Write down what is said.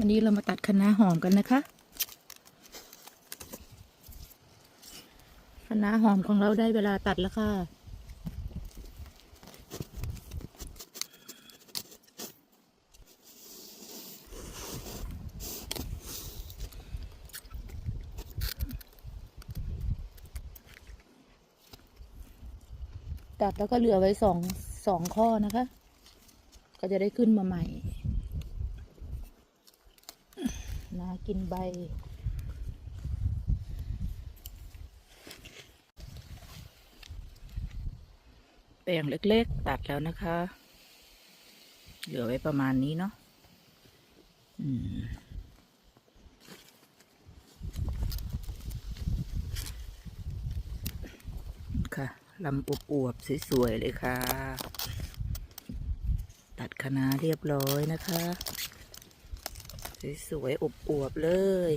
วันนี้เรามาตัดคะน้าหอมกันนะคะคะน้าหอมของเราได้เวลาตัดแล้วค่ะ ตัดแล้วก็เหลือไว้สองสองข้อนะคะ ก็จะได้ขึ้นมาใหม่ นากินใบ แปลงเล็กๆ ตัดแล้วนะคะ เหลือไว้ประมาณนี้เนาะอืมค่ะลำอวบๆสวย ๆ เลยค่ะ ตัดคะน้าเรียบร้อยนะคะ สวยๆอบอวบเลย